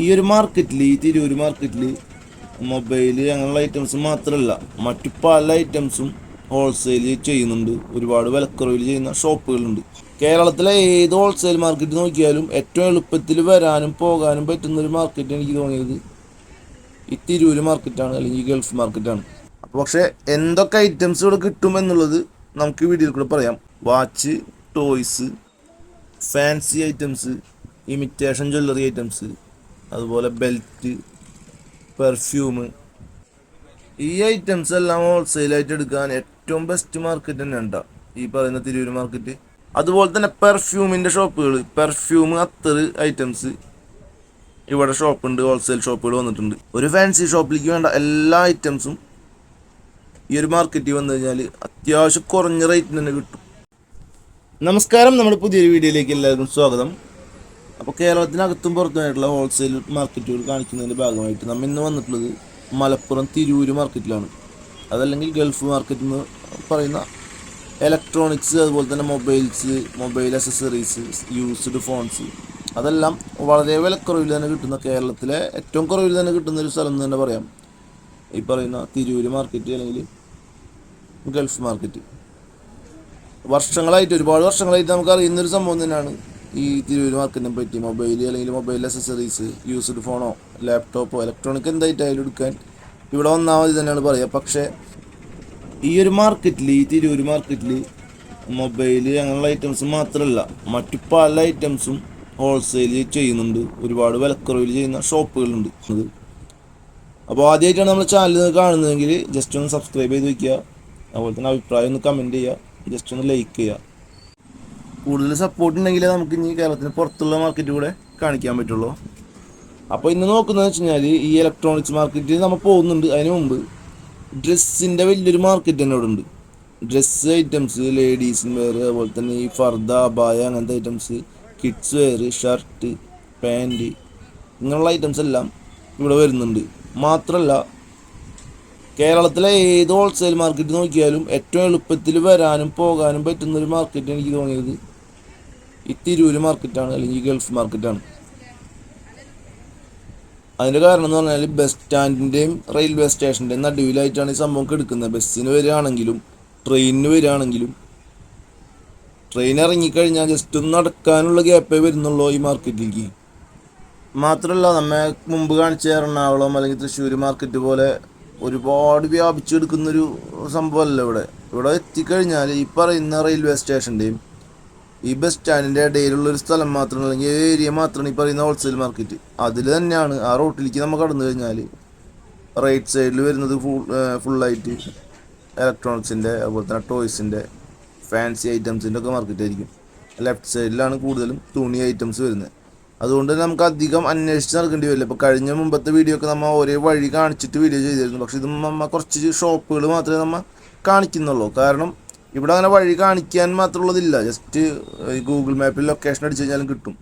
ഈ ഒരു മാർക്കറ്റിൽ ഈ തിരൂർ മാർക്കറ്റിൽ മൊബൈൽ അങ്ങനെയുള്ള ഐറ്റംസ് മാത്രമല്ല മറ്റു പല ഐറ്റംസും ഹോൾസെയിൽ ചെയ്യുന്നുണ്ട്. ഒരുപാട് വിലക്കുറവിൽ ചെയ്യുന്ന ഷോപ്പുകളുണ്ട് കേരളത്തിലെ ഏത് ഹോൾസെയിൽ മാർക്കറ്റ് നോക്കിയാലും ഏറ്റവും എളുപ്പത്തിൽ വരാനും പോകാനും പറ്റുന്ന ഒരു മാർക്കറ്റ് എനിക്ക് തോന്നിയത് ഈ തിരൂര് മാർക്കറ്റാണ് അല്ലെങ്കിൽ ഗൾഫ് മാർക്കറ്റാണ് അപ്പോൾ പക്ഷേ എന്തൊക്കെ ഐറ്റംസ് ഇവിടെ കിട്ടും എന്നുള്ളത് നമുക്ക് വീഡിയോയിൽ കൂടെ പറയാം. Watch toys fancy items imitation jewellery items അതുപോലെ ബെൽറ്റ് പെർഫ്യൂം ഈ ഐറ്റംസ് എല്ലാം ഹോൾസെയിലായിട്ട് എടുക്കാൻ ഏറ്റവും ബെസ്റ്റ് മാർക്കറ്റ് തന്നെ ഉണ്ടാ ഈ പറയുന്ന തിരൂര് മാർക്കറ്റ് അതുപോലെ തന്നെ പെർഫ്യൂമിന്റെ ഷോപ്പുകൾ പെർഫ്യൂം അത്തർ ഐറ്റംസ് ഇവിടെ ഷോപ്പുണ്ട് ഹോൾസെയിൽ ഷോപ്പുകൾ വന്നിട്ടുണ്ട്. ഒരു ഫാൻസി ഷോപ്പിലേക്ക് വേണ്ട എല്ലാ ഐറ്റംസും ഈ ഒരു മാർക്കറ്റിൽ വന്നു കഴിഞ്ഞാൽ അത്യാവശ്യം കുറഞ്ഞ റേറ്റിന് തന്നെ കിട്ടും. നമസ്കാരം. നമ്മുടെ പുതിയൊരു വീഡിയോയിലേക്ക് എല്ലാവർക്കും സ്വാഗതം. അപ്പോൾ കേരളത്തിനകത്തും പുറത്തുമായിട്ടുള്ള ഹോൾസെയിൽ മാർക്കറ്റുകൾ കാണിക്കുന്നതിന്റെ ഭാഗമായിട്ട് നമ്മൾ ഇന്ന് വന്നിട്ടുള്ളത് മലപ്പുറം തിരൂര് മാർക്കറ്റിലാണ് അതല്ലെങ്കിൽ ഗൾഫ് മാർക്കറ്റ് എന്ന് പറയുന്ന ഇലക്ട്രോണിക്സ് അതുപോലെ തന്നെ mobiles mobile accessories used phones അതെല്ലാം വളരെ വിലക്കുറവിൽ തന്നെ കിട്ടുന്ന കേരളത്തിലെ ഏറ്റവും കുറവിൽ തന്നെ കിട്ടുന്ന ഒരു സ്ഥലം എന്ന് തന്നെ പറയാം. ഈ പറയുന്ന തിരൂര് മാർക്കറ്റ് അല്ലെങ്കിൽ ഗൾഫ് മാർക്കറ്റ് വർഷങ്ങളായിട്ട് ഒരുപാട് വർഷങ്ങളായിട്ട് നമുക്ക് അറിയുന്നൊരു സംഭവം തന്നെയാണ് ഈ തിരൂര് മാർക്കറ്റിനെ പറ്റി മൊബൈൽ അല്ലെങ്കിൽ മൊബൈൽ അസസറീസ് യൂസ്ഡ് ഫോണോ ലാപ്ടോപ്പോ ഇലക്ട്രോണിക് എന്തായിട്ടായാലും എടുക്കാൻ ഇവിടെ വന്നാൽ മതി തന്നെയാണ് പറയുക. പക്ഷേ ഈ ഒരു മാർക്കറ്റിൽ ഈ തിരൂര് മാർക്കറ്റിൽ മൊബൈൽ അങ്ങനെയുള്ള ഐറ്റംസ് മാത്രമല്ല മറ്റു പല ഐറ്റംസും ഹോൾസെയിൽ ചെയ്യുന്നുണ്ട്. ഒരുപാട് വിലക്കുറവിൽ ചെയ്യുന്ന ഷോപ്പുകളുണ്ട് അപ്പോൾ ആദ്യമായിട്ടാണ് നമ്മൾ ചാനൽ കാണുന്നതെങ്കിൽ ജസ്റ്റ് ഒന്ന് സബ്സ്ക്രൈബ് ചെയ്ത് വയ്ക്കുക അതുപോലെ തന്നെ അഭിപ്രായം ഒന്ന് കമന്റ് ചെയ്യുക. ജസ്റ്റ് ഒന്ന് ലൈക്ക് ചെയ്യുക. കൂടുതൽ സപ്പോർട്ട് ഉണ്ടെങ്കിലേ നമുക്ക് ഇനി കേരളത്തിന് പുറത്തുള്ള മാർക്കറ്റ് കൂടെ കാണിക്കാൻ പറ്റുള്ളൂ. അപ്പോൾ ഇന്ന് നോക്കുന്നതെന്ന് വെച്ച് കഴിഞ്ഞാൽ ഈ ഇലക്ട്രോണിക്സ് മാർക്കറ്റിൽ നമ്മൾ പോകുന്നുണ്ട് അതിന് മുമ്പ്. ഡ്രസ്സിന്റെ വലിയൊരു മാർക്കറ്റ് തന്നെ അവിടെ ഉണ്ട് ഡ്രസ്സ് ഐറ്റംസ് ലേഡീസിന് വെയർ അതുപോലെ തന്നെ ഈ ഫർദ അബായ അങ്ങനത്തെ items kids wear shirt pant ഇങ്ങനെയുള്ള ഐറ്റംസ് എല്ലാം ഇവിടെ വരുന്നുണ്ട്. മാത്രമല്ല കേരളത്തിലെ ഏത് ഹോൾസെയിൽ മാർക്കറ്റ് നോക്കിയാലും ഏറ്റവും എളുപ്പത്തിൽ വരാനും പോകാനും പറ്റുന്ന ഒരു മാർക്കറ്റ് എനിക്ക് തോന്നിയത്. ഈ തിരൂര് മാർക്കറ്റാണ് അല്ലെങ്കിൽ ഗൾഫ് മാർക്കറ്റാണ് അതിന്റെ കാരണം എന്ന് പറഞ്ഞാൽ ബസ് സ്റ്റാൻഡിന്റെയും റെയിൽവേ സ്റ്റേഷന്റെയും നടുവിലായിട്ടാണ് ഈ സംഭവം എടുക്കുന്നത് ബസ്സിന് വരികയാണെങ്കിലും ട്രെയിനിന് വരികയാണെങ്കിലും ട്രെയിൻ ഇറങ്ങിക്കഴിഞ്ഞാൽ ജസ്റ്റ് ഒന്ന് നടക്കാനുള്ള ഗ്യാപ്പേ വരുന്നുള്ളൂ ഈ മാർക്കറ്റിലേക്ക് മാത്രമല്ല നമ്മെ മുമ്പ് കാണിച്ച എറണാകുളം അല്ലെങ്കിൽ തൃശ്ശൂർ മാർക്കറ്റ് പോലെ ഒരുപാട് വ്യാപിച്ചെടുക്കുന്നൊരു സംഭവമല്ല ഇവിടെ. ഇവിടെ എത്തിക്കഴിഞ്ഞാൽ ഈ പറയുന്ന റെയിൽവേ സ്റ്റേഷന്റെയും ഈ ബസ് സ്റ്റാൻഡിന്റെ ഇടയിലുള്ള ഒരു സ്ഥലം മാത്രമാണ് അല്ലെങ്കിൽ ഏരിയ മാത്രമാണ് ഈ പറയുന്ന ഹോൾസെയിൽ മാർക്കറ്റ് അതിൽ തന്നെയാണ് ആ റോട്ടിലേക്ക് നമ്മൾ കടന്നു കഴിഞ്ഞാൽ റൈറ്റ് സൈഡിൽ വരുന്നത് ഫുൾ ഫുള്ളായിട്ട് ഇലക്ട്രോണിക്സിന്റെ അതുപോലെ തന്നെ ടോയ്സിന്റെ ഫാൻസി ഐറ്റംസിന്റെ ഒക്കെ മാർക്കറ്റ് ആയിരിക്കും. ലെഫ്റ്റ് സൈഡിലാണ് കൂടുതലും തുണി ഐറ്റംസ് വരുന്നത്. അതുകൊണ്ട് തന്നെ നമുക്ക് അധികം അന്വേഷിച്ച് നടക്കേണ്ടി വരില്ല. ഇപ്പോൾ കഴിഞ്ഞ മുമ്പത്തെ വീഡിയോ ഒക്കെ നമ്മൾ ഒരേ വഴി കാണിച്ചിട്ട് വീഡിയോ ചെയ്തിരുന്നു. പക്ഷെ ഇത് നമ്മൾ കുറച്ച് ഷോപ്പുകൾ മാത്രമേ നമ്മൾ കാണിക്കുന്നുള്ളൂ. കാരണം ഇവിടെ അങ്ങനെ വഴി കാണിക്കാൻ മാത്രമുള്ളതില്ല. ജസ്റ്റ് ഗൂഗിൾ മാപ്പിൽ ലൊക്കേഷൻ അടിച്ചു കഴിഞ്ഞാലും കിട്ടും.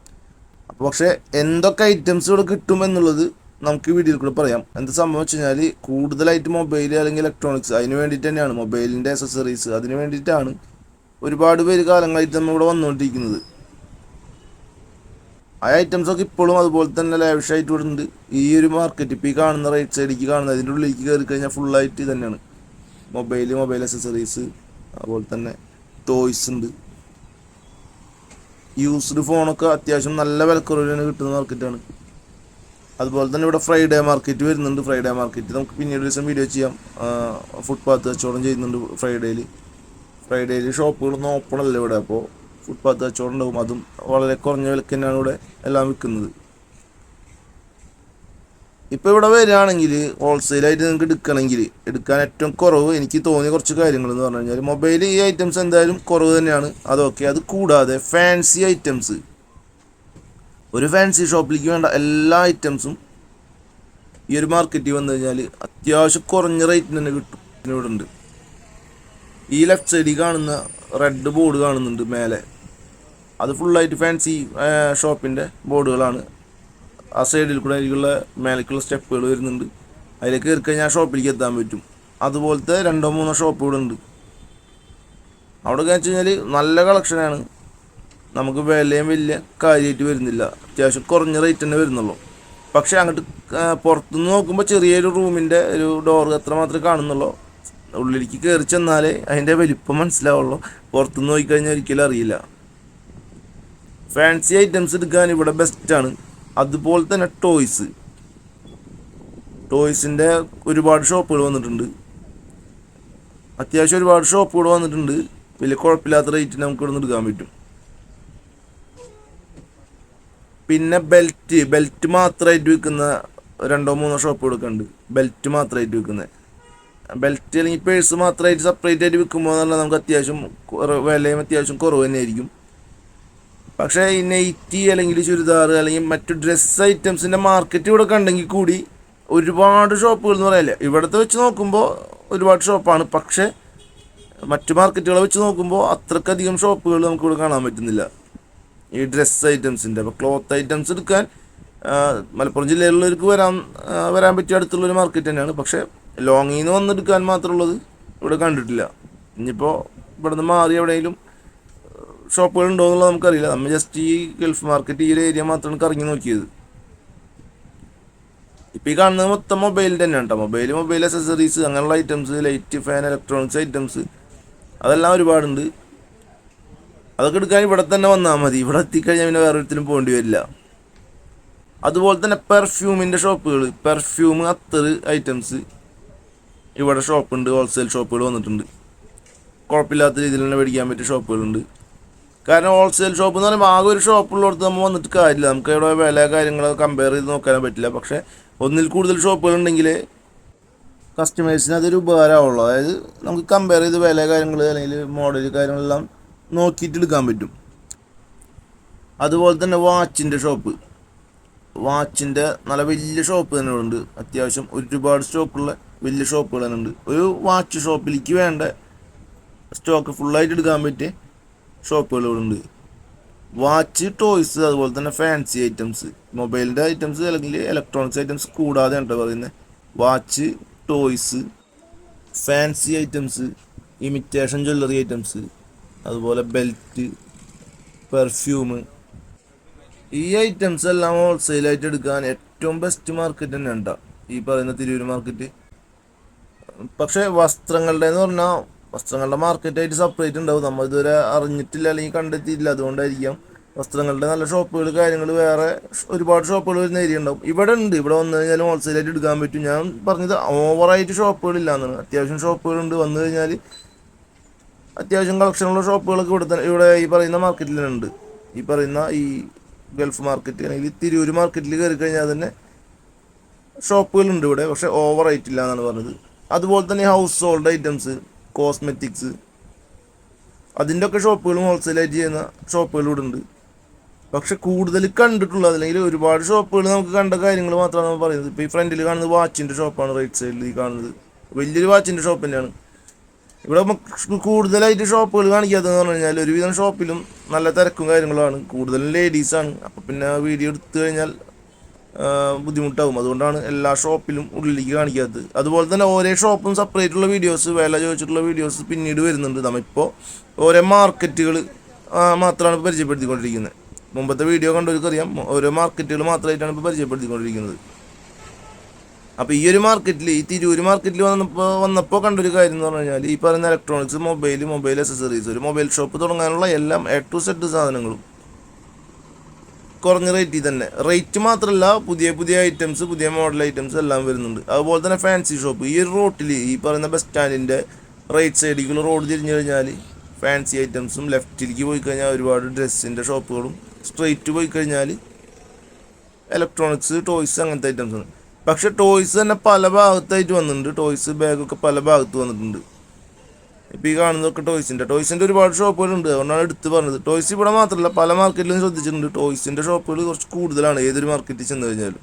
അപ്പോൾ പക്ഷേ എന്തൊക്കെ ഐറ്റംസ് ഇവിടെ കിട്ടും എന്നുള്ളത് നമുക്ക് ഈ വീഡിയോയിൽ കൂടെ പറയാം. എന്താ സംഭവം വെച്ച് കഴിഞ്ഞാൽ കൂടുതലായിട്ട് മൊബൈൽ അല്ലെങ്കിൽ ഇലക്ട്രോണിക്സ് അതിന് വേണ്ടിയിട്ട് തന്നെയാണ് മൊബൈലിന്റെ അസസറീസ് അതിന് വേണ്ടിയിട്ടാണ് ഒരുപാട് പേര് കാലങ്ങളായിട്ട് നമ്മൾ ഇവിടെ വന്നുകൊണ്ടിരിക്കുന്നത്. ആ ഐറ്റംസൊക്കെ ഇപ്പോഴും അതുപോലെ തന്നെ ലാവിഷായിട്ട് ഇവിടെ ഉണ്ട് ഈ ഒരു മാർക്കറ്റ് ഇപ്പോൾ ഈ കാണുന്ന റൈറ്റ് സൈഡിലേക്ക് കാണുന്ന അതിന്റെ ഉള്ളിലേക്ക് കയറി കഴിഞ്ഞാൽ ഫുള്ളായിട്ട് തന്നെയാണ് മൊബൈൽ മൊബൈൽ അസസറീസ് അതുപോലെ തന്നെ ടോയ്സ് ഉണ്ട്. യൂസ്ഡ് ഫോണൊക്കെ അത്യാവശ്യം നല്ല വിലക്കുറവിലാണ് കിട്ടുന്ന മാർക്കറ്റാണ് അതുപോലെ തന്നെ ഇവിടെ ഫ്രൈഡേ മാർക്കറ്റ് വരുന്നുണ്ട്. ഫ്രൈഡേ മാർക്കറ്റ് നമുക്ക് പിന്നീട് ദിവസം വീഡിയോ ചെയ്യാം. ഫുട്പാത്ത് കച്ചവടം ചെയ്യുന്നുണ്ട് ഫ്രൈഡേയിൽ ഫ്രൈഡേയിൽ ഷോപ്പുകളൊന്നും ഓപ്പൺ അല്ല ഇവിടെ. അപ്പോൾ ഫുട്പാത്ത് കച്ചവടം ഉണ്ടാവും. അതും വളരെ കുറഞ്ഞ വിലക്ക് തന്നെയാണ് ഇവിടെ എല്ലാം വിൽക്കുന്നത്. ഇപ്പോൾ ഇവിടെ വരികയാണെങ്കിൽ ഹോൾസെയിലായിട്ട് നിങ്ങൾക്ക് എടുക്കണമെങ്കിൽ എടുക്കാൻ ഏറ്റവും കുറവ് എനിക്ക് തോന്നിയ കുറച്ച് കാര്യങ്ങൾ എന്ന് പറഞ്ഞു കഴിഞ്ഞാൽ മൊബൈൽ ഈ ഐറ്റംസ് എന്തായാലും കുറവ് തന്നെയാണ്. അതൊക്കെ അത് കൂടാതെ ഫാൻസി ഐറ്റംസ് ഒരു ഫാൻസി ഷോപ്പിലേക്ക് വേണ്ട എല്ലാ ഐറ്റംസും ഈ ഒരു മാർക്കറ്റിൽ വന്നു കഴിഞ്ഞാൽ അത്യാവശ്യം കുറഞ്ഞ റേറ്റിന് തന്നെ കിട്ടും. ഇവിടെ ഉണ്ട്. ഈ ലെഫ്റ്റ് സൈഡിൽ കാണുന്ന റെഡ് ബോർഡ് കാണുന്നുണ്ട് മേലെ. അത് ഫുള്ളായിട്ട് ഫാൻസി ഷോപ്പിന്റെ ബോർഡുകളാണ് ആ സൈഡിൽ കൂടെ അതിലേക്കുള്ള മേലേക്കുള്ള സ്റ്റെപ്പുകൾ വരുന്നുണ്ട്. അതിലേക്ക് കയറി കഴിഞ്ഞാൽ ഷോപ്പിലേക്ക് എത്താൻ പറ്റും. അതുപോലത്തെ രണ്ടോ മൂന്നോ ഷോപ്പുകൾ ഉണ്ട്. അവിടെ വെച്ച് കഴിഞ്ഞാൽ നല്ല കളക്ഷനാണ് നമുക്ക് വിലയും വലിയ കാര്യമായിട്ട് വരുന്നില്ല. അത്യാവശ്യം കുറഞ്ഞ റേറ്റ് തന്നെ വരുന്നുള്ളൂ. പക്ഷെ അങ്ങോട്ട് പുറത്തുനിന്ന് നോക്കുമ്പോൾ ചെറിയൊരു റൂമിന്റെ ഒരു ഡോറ് അത്ര മാത്രമേ കാണുന്നുള്ളൂ. ഉള്ളിലേക്ക് കയറി ചെന്നാലേ അതിന്റെ വലിപ്പം മനസ്സിലാവുള്ളൂ. പുറത്തുനിന്ന് നോക്കിക്കഴിഞ്ഞാൽ ഒരിക്കലും അറിയില്ല. ഫാൻസി ഐറ്റംസ് എടുക്കാൻ ഇവിടെ ബെസ്റ്റാണ് അതുപോലെ തന്നെ ടോയ്സ്. ടോയ്സിന്റെ ഒരുപാട് ഷോപ്പുകൾ വന്നിട്ടുണ്ട്. അത്യാവശ്യം ഒരുപാട് ഷോപ്പുകൾ വന്നിട്ടുണ്ട്. വലിയ കുഴപ്പമില്ലാത്ത റേറ്റിന് നമുക്ക് ഇവിടെ നിന്ന് എടുക്കാൻ പറ്റും. പിന്നെ ബെൽറ്റ്. ബെൽറ്റ് മാത്രമായിട്ട് വിൽക്കുന്ന രണ്ടോ മൂന്നോ ഷോപ്പുകളൊക്കെ ഉണ്ട്. ബെൽറ്റ് മാത്രമായിട്ട് വിൽക്കുന്നത് ബെൽറ്റ് അല്ലെങ്കിൽ പേഴ്സ് മാത്രമായിട്ട് സെപ്പറേറ്റ് ആയിട്ട് വിൽക്കുമ്പോൾ നമുക്ക് അത്യാവശ്യം വിലയും അത്യാവശ്യം കുറവ് തന്നെയായിരിക്കും. പക്ഷേ ഈ നെയ്റ്റി അല്ലെങ്കിൽ ചുരിദാർ അല്ലെങ്കിൽ മറ്റു ഡ്രസ്സ് ഐറ്റംസിന്റെ മാർക്കറ്റ് ഇവിടെ കണ്ടെങ്കിൽ കൂടി ഒരുപാട് ഷോപ്പുകൾ എന്ന് പറയല്ലേ? ഇവിടുത്തെ വെച്ച് നോക്കുമ്പോൾ ഒരുപാട് ഷോപ്പാണ് പക്ഷേ മറ്റു മാർക്കറ്റുകളെ വെച്ച് നോക്കുമ്പോൾ അത്രക്കധികം ഷോപ്പുകൾ നമുക്ക് ഇവിടെ കാണാൻ പറ്റുന്നില്ല. ഈ ഡ്രസ്സ് ഐറ്റംസിന്റെ അപ്പോൾ ക്ലോത്ത് ഐറ്റംസ് എടുക്കാൻ മലപ്പുറം ജില്ലയിലുള്ളവർക്ക് വരാൻ വരാൻ പറ്റിയ അടുത്തുള്ളൊരു മാർക്കറ്റ് തന്നെയാണ്. പക്ഷേ ലോങ്ങിൽ നിന്ന് വന്നെടുക്കാൻ മാത്രമുള്ളത് ഇവിടെ കണ്ടിട്ടില്ല. ഇനിയിപ്പോൾ ഇവിടെ നിന്ന് മാറി എവിടെയെങ്കിലും ഷോപ്പുകൾ ഉണ്ടോ എന്നുള്ളത് നമുക്കറിയില്ല. നമ്മൾ ജസ്റ്റ് ഈ ഗൾഫ് മാർക്കറ്റ് ഈ ഒരു ഏരിയ മാത്രമാണ് കറങ്ങി നോക്കിയത്. ഇപ്പം ഈ കാണുന്നത് മൊത്തം മൊബൈൽ തന്നെയാണ് കേട്ടോ മൊബൈൽ മൊബൈൽ അക്സസറീസ് അങ്ങനെയുള്ള items light fan electronics items അതെല്ലാം ഒരുപാടുണ്ട്. അതൊക്കെ എടുക്കാൻ ഇവിടെ തന്നെ വന്നാൽ മതി. ഇവിടെ എത്തിക്കഴിഞ്ഞാൽ പിന്നെ വേറെ ഒരിടത്തിലും പോകേണ്ടി വരില്ല. അതുപോലെ തന്നെ പെർഫ്യൂമിന്റെ ഷോപ്പുകൾ. പെർഫ്യൂം അത്തർ ഐറ്റംസ് ഇവിടെ ഷോപ്പുണ്ട് ഹോൾസെയിൽ ഷോപ്പുകൾ വന്നിട്ടുണ്ട്. കുഴപ്പമില്ലാത്ത രീതിയിൽ തന്നെ മേടിക്കാൻ പറ്റിയ ഷോപ്പുകളുണ്ട് കാരണം ഹോൾസെയിൽ ഷോപ്പ് എന്ന് പറയുമ്പോൾ ആകെ ഒരു ഷോപ്പുള്ളിടത്ത് നമ്മൾ വന്നിട്ട് കാര്യമില്ല. നമുക്ക് ഇവിടെ വില കാര്യങ്ങൾ കമ്പയർ ചെയ്ത് നോക്കാനും പറ്റില്ല. പക്ഷേ ഒന്നിൽ കൂടുതൽ ഷോപ്പുകൾ ഉണ്ടെങ്കിൽ കസ്റ്റമേഴ്സിന് അതൊരു ഉപകാരമാവുള്ളൂ. അതായത് നമുക്ക് കമ്പയർ ചെയ്ത് വില കാര്യങ്ങൾ അല്ലെങ്കിൽ മോഡൽ കാര്യങ്ങളെല്ലാം നോക്കിയിട്ട് എടുക്കാൻ പറ്റും. അതുപോലെ തന്നെ വാച്ചിന്റെ ഷോപ്പ് വാച്ചിന്റെ നല്ല വലിയ ഷോപ്പ് തന്നെ ഉണ്ട് അത്യാവശ്യം ഒരുപാട് സ്റ്റോക്കുള്ള വലിയ ഷോപ്പുകൾ തന്നെ ഉണ്ട്. ഒരു വാച്ച് ഷോപ്പിലേക്ക് വേണ്ട സ്റ്റോക്ക് ഫുള്ളായിട്ട് എടുക്കാൻ പറ്റിയ ഷോപ്പുകൾ ഇവിടെ ഉണ്ട് വാച്ച് ടോയ്സ് അതുപോലെ തന്നെ ഫാൻസി ഐറ്റംസ്. മൊബൈലിന്റെ ഐറ്റംസ് അല്ലെങ്കിൽ ഇലക്ട്രോണിക്സ് ഐറ്റംസ് കൂടാതെ കേട്ടോ പറയുന്നത്? Watch toys fancy items imitation jewellery items അതുപോലെ ബെൽറ്റ് പെർഫ്യൂം ഈ ഐറ്റംസ് എല്ലാം ഹോൾസെയിലായിട്ട് എടുക്കാൻ ഏറ്റവും ബെസ്റ്റ് മാർക്കറ്റ് തന്നെ ഉണ്ടാവും ഈ പറയുന്ന തിരൂർ മാർക്കറ്റ്. പക്ഷേ വസ്ത്രങ്ങളുടെ എന്ന് പറഞ്ഞാൽ വസ്ത്രങ്ങളുടെ മാർക്കറ്റായിട്ട് സെപ്പറേറ്റ് ഉണ്ടാവും. നമ്മൾ ഇതുവരെ അറിഞ്ഞിട്ടില്ല അല്ലെങ്കിൽ കണ്ടെത്തിയില്ല അതുകൊണ്ടായിരിക്കാം വസ്ത്രങ്ങളുടെ നല്ല ഷോപ്പുകൾ കാര്യങ്ങൾ വേറെ ഒരുപാട് ഷോപ്പുകൾ വരുന്ന ഏരിയ ഉണ്ടാവും. ഇവിടെ ഉണ്ട്. ഇവിടെ വന്നു കഴിഞ്ഞാൽ ഹോൾസെയിലായിട്ട് എടുക്കാൻ പറ്റും. ഞാൻ പറഞ്ഞത് ഓവറായിട്ട് ഷോപ്പുകളില്ല എന്നാണ് അത്യാവശ്യം ഷോപ്പുകളുണ്ട് വന്നു കഴിഞ്ഞാൽ അത്യാവശ്യം കളക്ഷനുള്ള ഷോപ്പുകളൊക്കെ ഇവിടെ തന്നെ ഇവിടെ ഈ പറയുന്ന മാർക്കറ്റിലുണ്ട് ഈ പറയുന്ന ഈ ഗൾഫ് മാർക്കറ്റ് അല്ലെങ്കിൽ തിരൂർ മാർക്കറ്റിൽ കയറി കഴിഞ്ഞാൽ തന്നെ ഷോപ്പുകളുണ്ട് ഇവിടെ. പക്ഷേ ഓവർ ആയിട്ടില്ല എന്നാണ് പറഞ്ഞത്. അതുപോലെ തന്നെ ഹൗസ് ഹോൾഡ് ഐറ്റംസ് കോസ്മെറ്റിക്സ് അതിന്റെ ഒക്കെ ഷോപ്പുകളും ഹോൾസെയിലായിട്ട് ചെയ്യുന്ന ഷോപ്പുകൾ ഇവിടെ ഉണ്ട് പക്ഷെ കൂടുതൽ കണ്ടിട്ടുള്ളത് അല്ലെങ്കിൽ ഒരുപാട് ഷോപ്പുകൾ നമുക്ക് കണ്ട കാര്യങ്ങൾ മാത്രമാണ് നമ്മൾ പറയുന്നത്. ഇപ്പോൾ ഈ ഫ്രണ്ടിൽ കാണുന്നത് വാച്ചിന്റെ ഷോപ്പാണ് റൈറ്റ് സൈഡിൽ ഈ കാണുന്നത്. വലിയൊരു വാച്ചിന്റെ ഷോപ്പ് തന്നെയാണ്. ഇവിടെ കൂടുതലായിട്ട് ഷോപ്പുകൾ കാണിക്കാത്തതെന്ന് പറഞ്ഞു കഴിഞ്ഞാൽ ഒരുവിധം ഷോപ്പിലും നല്ല തിരക്കും കാര്യങ്ങളുമാണ് കൂടുതലും ലേഡീസാണ് അപ്പോൾ പിന്നെ വീഡിയോ എടുത്തു കഴിഞ്ഞാൽ ബുദ്ധിമുട്ടാവും. അതുകൊണ്ടാണ് എല്ലാ ഷോപ്പിലും ഉള്ളിലേക്ക് കാണിക്കാത്തത്. അതുപോലെ തന്നെ ഓരോ ഷോപ്പും സെപ്പറേറ്റ് ഉള്ള വീഡിയോസ് വില ചോദിച്ചിട്ടുള്ള വീഡിയോസ് പിന്നീട് വരുന്നുണ്ട്. നമ്മളിപ്പോൾ ഓരോ മാർക്കറ്റുകൾ മാത്രമാണ് ഇപ്പോൾ പരിചയപ്പെടുത്തിക്കൊണ്ടിരിക്കുന്നത്. മുമ്പത്തെ വീഡിയോ കണ്ടവർക്കറിയാം ഓരോ മാർക്കറ്റുകൾ മാത്രമായിട്ടാണ് ഇപ്പോൾ പരിചയപ്പെടുത്തിക്കൊണ്ടിരിക്കുന്നത്. അപ്പോൾ ഈ ഒരു മാർക്കറ്റിൽ ഈ തിരൂര് മാർക്കറ്റിൽ വന്നപ്പോൾ വന്നപ്പോൾ കണ്ടൊരു കാര്യം എന്ന് പറഞ്ഞു കഴിഞ്ഞാൽ ഈ പറയുന്ന ഇലക്ട്രോണിക്സ് മൊബൈൽ മൊബൈൽ അക്സസറീസ് ഒരു മൊബൈൽ ഷോപ്പ് തുടങ്ങാനുള്ള എല്ലാം എ ടു സെറ്റ് സാധനങ്ങളും കുറഞ്ഞ റേറ്റിൽ തന്നെ. റേറ്റ് മാത്രമല്ല പുതിയ പുതിയ ഐറ്റംസ് പുതിയ മോഡൽ ഐറ്റംസ് എല്ലാം വരുന്നുണ്ട്. അതുപോലെ തന്നെ ഫാൻസി ഷോപ്പ് ഈ ഒരു റോട്ടിൽ ഈ പറയുന്ന ബസ് സ്റ്റാൻഡിന്റെ റൈറ്റ് സൈഡിലേക്കുള്ള റോഡ് തിരിഞ്ഞു കഴിഞ്ഞാൽ ഫാൻസി ഐറ്റംസും ലെഫ്റ്റിലേക്ക് പോയി കഴിഞ്ഞാൽ ഒരുപാട് ഡ്രസ്സിന്റെ ഷോപ്പുകളും സ്ട്രെയിറ്റ് പോയി കഴിഞ്ഞാൽ ഇലക്ട്രോണിക്സ് ടോയ്സ് അങ്ങനത്തെ ഐറ്റംസ് ആണ്. പക്ഷെ ടോയ്സ് തന്നെ പല ഭാഗത്തായിട്ട് വന്നിട്ടുണ്ട്. ടോയ്സ് ബാഗൊക്കെ പല ഭാഗത്ത് വന്നിട്ടുണ്ട്. ഇപ്പോൾ ഈ കാണുന്നതൊക്കെ ടോയ്സിന്റെ ടോയ്സിന്റെ ഒരുപാട് ഷോപ്പുകളുണ്ട്. അതുകൊണ്ടാണ് എടുത്ത് പറഞ്ഞത്. ടോയ്സ് ഇവിടെ മാത്രമല്ല പല മാർക്കറ്റിലും ശ്രദ്ധിച്ചിട്ടുണ്ട്. ടോയ്സിന്റെ ഷോപ്പുകൾ കുറച്ച് കൂടുതലാണ്. ഏതൊരു മാർക്കറ്റിൽ ചെന്ന് കഴിഞ്ഞാലും.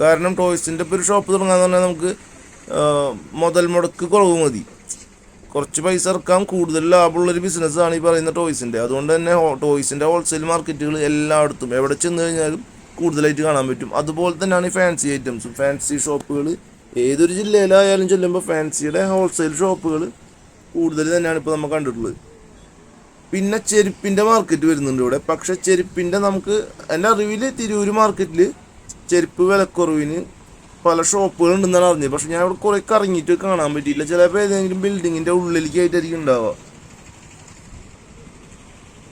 കാരണം ടോയ്സിന്റെ ഇപ്പോൾ ഒരു ഷോപ്പ് തുടങ്ങാന്ന് പറഞ്ഞാൽ നമുക്ക് മുതൽ മുടക്ക് കുറവ് മതി. കുറച്ച് പൈസ ഇറക്കാം കൂടുതൽ ലാഭമുള്ളൊരു ബിസിനസ്സാണ് ഈ പറയുന്ന ടോയ്സിന്റെ അതുകൊണ്ട് തന്നെ ടോയ്സിന്റെ ഹോൾസെയിൽ മാർക്കറ്റുകൾ എല്ലായിടത്തും എവിടെ ചെന്ന് കഴിഞ്ഞാലും കൂടുതലായിട്ട് കാണാൻ പറ്റും. അതുപോലെ തന്നെയാണ് ഈ ഫാൻസി ഐറ്റംസും ഫാൻസി ഷോപ്പുകൾ ഏതൊരു ജില്ലയിലായാലും ചെല്ലുമ്പോൾ ഫാൻസിയുടെ ഹോൾസെയിൽ ഷോപ്പുകൾ കൂടുതൽ തന്നെയാണ് ഇപ്പോൾ നമ്മൾ കണ്ടിട്ടുള്ളത്. പിന്നെ ചെരുപ്പിന്റെ മാർക്കറ്റ് വരുന്നുണ്ട് ഇവിടെ. പക്ഷേ ചെരുപ്പിന്റെ നമുക്ക് എന്റെ അറിവിൽ തിരൂർ മാർക്കറ്റിൽ ചെരുപ്പ് വിലക്കുറവിന് പല ഷോപ്പുകളുണ്ടെന്നാണ് അറിഞ്ഞത്. പക്ഷേ ഞാൻ ഇവിടെ കുറേ കറങ്ങിയിട്ട് കാണാൻ പറ്റിയില്ല. ചിലപ്പോൾ ഏതെങ്കിലും ബിൽഡിങ്ങിന്റെ ഉള്ളിലേക്ക് ആയിട്ടായിരിക്കും ഉണ്ടാവുക.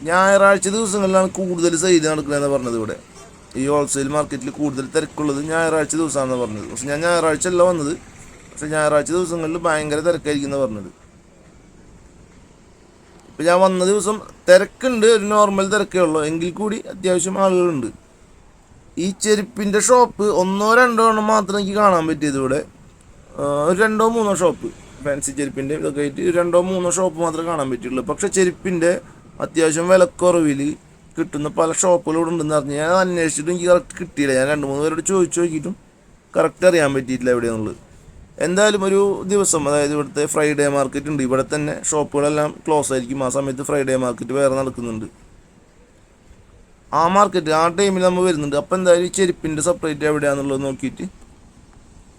ഞായറാഴ്ച ദിവസങ്ങളിലാണ് കൂടുതൽ സൈഡ് നടക്കുന്നതെന്ന് പറഞ്ഞത് ഇവിടെ. ഈ ഹോൾസെയിൽ മാർക്കറ്റിൽ കൂടുതൽ തിരക്കുള്ളത് ഞായറാഴ്ച ദിവസമാണെന്ന് പറഞ്ഞത്. പക്ഷെ ഞാൻ ഞായറാഴ്ച അല്ല വന്നത്. പക്ഷെ ഞായറാഴ്ച ദിവസങ്ങളിൽ ഭയങ്കര തിരക്കായിരിക്കും എന്ന് പറഞ്ഞത്. ഇപ്പം ഞാൻ വന്ന ദിവസം തിരക്കുണ്ട് ഒരു നോർമൽ തിരക്കേ ഉള്ളൂ. എങ്കിൽ കൂടി അത്യാവശ്യം ആളുകളുണ്ട്. ഈ ചെരുപ്പിന്റെ ഷോപ്പ് ഒന്നോ രണ്ടോ എണ്ണം മാത്രം എനിക്ക് കാണാൻ പറ്റിയത് ഇവിടെ. ഒരു രണ്ടോ മൂന്നോ ഷോപ്പ് ഫാൻസി ചെരുപ്പിന്റെ ഇതൊക്കെ ആയിട്ട് രണ്ടോ മൂന്നോ ഷോപ്പ് മാത്രമേ കാണാൻ പറ്റുള്ളൂ പക്ഷേ ചെരുപ്പിന്റെ അത്യാവശ്യം വിലക്കുറവിൽ കിട്ടുന്ന പല ഷോപ്പുകളും ഇവിടെ ഉണ്ടെന്ന് അറിഞ്ഞ് ഞാൻ അന്വേഷിച്ചിട്ടും എനിക്ക് കറക്റ്റ് കിട്ടിയില്ല. ഞാൻ രണ്ട് മൂന്ന് പേരോട് ചോദിച്ചു നോക്കിയിട്ടും കറക്റ്റ് അറിയാൻ പറ്റിയിട്ടില്ല എവിടെയാണുള്ളത് എന്തായാലും ഒരു ദിവസം അതായത് ഇവിടുത്തെ ഫ്രൈഡേ മാർക്കറ്റ് ഉണ്ട്. ഇവിടെ തന്നെ ഷോപ്പുകളെല്ലാം ക്ലോസ് ആയിരിക്കും. ആ സമയത്ത് ഫ്രൈഡേ മാർക്കറ്റ് വേറെ നടക്കുന്നുണ്ട്. ആ മാർക്കറ്റ് ആ ടൈമിൽ നമ്മൾ വരുന്നുണ്ട്. അപ്പോൾ എന്തായാലും ഈ ചെരുപ്പിന്റെ സെപ്പറേറ്റ് എവിടെയാണെന്നുള്ളത് നോക്കിയിട്ട്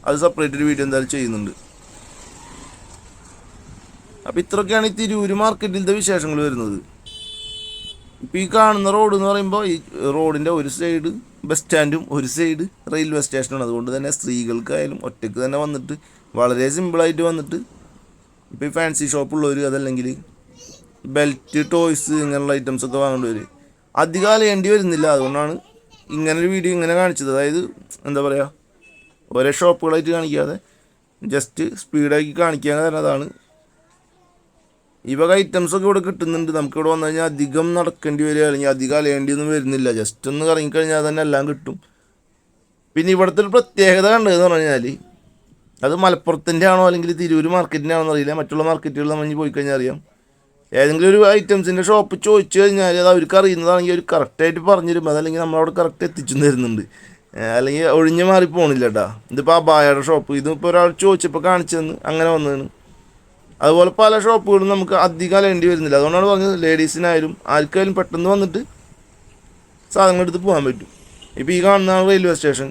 അത് സെപ്പറേറ്റ് ഒരു വീഡിയോ എന്തായാലും ചെയ്യുന്നുണ്ട്. അപ്പം ഇത്രയൊക്കെയാണ് ഈ തിരൂര് മാർക്കറ്റിലത്തെ വിശേഷങ്ങൾ വരുന്നത്. ഇപ്പം ഈ കാണുന്ന റോഡ് എന്ന് പറയുമ്പോൾ ഈ റോഡിന്റെ ഒരു സൈഡ് ബസ് സ്റ്റാൻഡും ഒരു സൈഡ് റെയിൽവേ സ്റ്റേഷനാണ്. അതുകൊണ്ട് തന്നെ സ്ത്രീകൾക്കായാലും ഒറ്റയ്ക്ക് തന്നെ വന്നിട്ട് വളരെ സിമ്പിളായിട്ട് വന്നിട്ട് ഇപ്പോൾ ഈ ഫാൻസി ഷോപ്പുള്ളവർ അതല്ലെങ്കിൽ ബെൽറ്റ് ടോയ്സ് ഇങ്ങനെയുള്ള ഐറ്റംസ് ഒക്കെ വാങ്ങേണ്ടി വരും അധികം അലയേണ്ടി വരുന്നില്ല. അതുകൊണ്ടാണ് ഇങ്ങനെ ഒരു വീഡിയോ ഇങ്ങനെ കാണിച്ചത്. അതായത് എന്താ പറയുക ഒരേ ഷോപ്പുകളായിട്ട് കാണിക്കാതെ ജസ്റ്റ് സ്പീഡാക്കി കാണിക്കാൻ കാരണം അതാണ് ഈ വക ഐറ്റംസ് ഒക്കെ ഇവിടെ കിട്ടുന്നുണ്ട്. നമുക്ക് ഇവിടെ വന്നു കഴിഞ്ഞാൽ അധികം നടക്കേണ്ടി വരിക അല്ലെങ്കിൽ അധികം അലയേണ്ടി ഒന്നും വരുന്നില്ല. ജസ്റ്റ് ഒന്ന് ഇറങ്ങിക്കഴിഞ്ഞാൽ തന്നെ എല്ലാം കിട്ടും. പിന്നെ ഇവിടുത്തെ ഒരു പ്രത്യേകത കണ്ടതെന്ന് പറഞ്ഞു കഴിഞ്ഞാൽ അത് മലപ്പുറത്തിന്റെ ആണോ അല്ലെങ്കിൽ തിരൂർ മാർക്കറ്റിന്റെ ആണോ എന്നറിയില്ല. മറ്റുള്ള മാർക്കറ്റുകൾ നമ്മൾ പോയി കഴിഞ്ഞാൽ അറിയാം. ഏതെങ്കിലും ഒരു ഐറ്റംസിന്റെ ഷോപ്പ് ചോദിച്ചു കഴിഞ്ഞാൽ അത് അവർക്ക് അറിയുന്നതാണെങ്കിൽ അവർ കറക്റ്റായിട്ട് പറഞ്ഞു തരും അതല്ലെങ്കിൽ നമ്മളവിടെ കറക്റ്റ് എത്തിച്ചു തരുന്നുണ്ട്. അല്ലെങ്കിൽ ഒഴിഞ്ഞു മാറി പോകണില്ല കേട്ടാ ഇതിപ്പോൾ അബായയുടെ ഷോപ്പ് ഇതിപ്പോൾ ഒരാൾ ചോദിച്ചപ്പോൾ കാണിച്ചു തന്ന് അങ്ങനെ വന്നതാണ്. അതുപോലെ പല ഷോപ്പുകളും നമുക്ക് അധികം അലയേണ്ടി വരുന്നില്ല. അതുകൊണ്ടാണ് പറഞ്ഞത് ലേഡീസിനായാലും ആർക്കായാലും പെട്ടെന്ന് വന്നിട്ട് സാധനങ്ങൾ എടുത്ത് പോകാൻ പറ്റും. ഇപ്പോൾ ഈ കാണുന്ന റെയിൽവേ സ്റ്റേഷൻ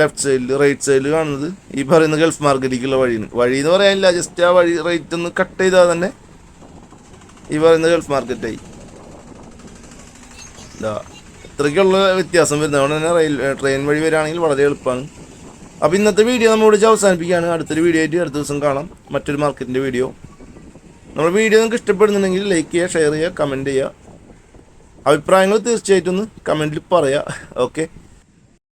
ലെഫ്റ്റ് സൈഡിൽ റൈറ്റ് സൈഡിൽ കാണുന്നത് ഈ പറയുന്ന ഗൾഫ് മാർക്കറ്റിലേക്കുള്ള വഴിയാണ്. വഴി എന്ന് പറയാനില്ല ജസ്റ്റ് ആ വഴി റേറ്റ് ഒന്ന് കട്ട് ചെയ്താൽ തന്നെ ഈ പറയുന്ന ഗൾഫ് മാർക്കറ്റായി. ഇതാ ഇത്രയ്ക്കുള്ള വ്യത്യാസം വരുന്നത്. അതുകൊണ്ട് തന്നെ റെയിൽ ട്രെയിൻ വഴി വരികയാണെങ്കിൽ വളരെ എളുപ്പമാണ്. അപ്പോൾ ഇന്നത്തെ വീഡിയോ നമ്മളിവിടെ വെച്ച് അവസാനിപ്പിക്കുകയാണ്. അടുത്തൊരു വീഡിയോ ആയിട്ട് അടുത്ത ദിവസം കാണാം. മറ്റൊരു മാർക്കറ്റിന്റെ വീഡിയോ. നമ്മുടെ വീഡിയോ നിങ്ങൾക്ക് ഇഷ്ടപ്പെടുന്നുണ്ടെങ്കിൽ ലൈക്ക് ചെയ്യുക ഷെയർ ചെയ്യുക കമന്റ് ചെയ്യുക. അഭിപ്രായങ്ങൾ തീർച്ചയായിട്ടും ഒന്ന് കമന്റിൽ പറയുക ഓക്കെ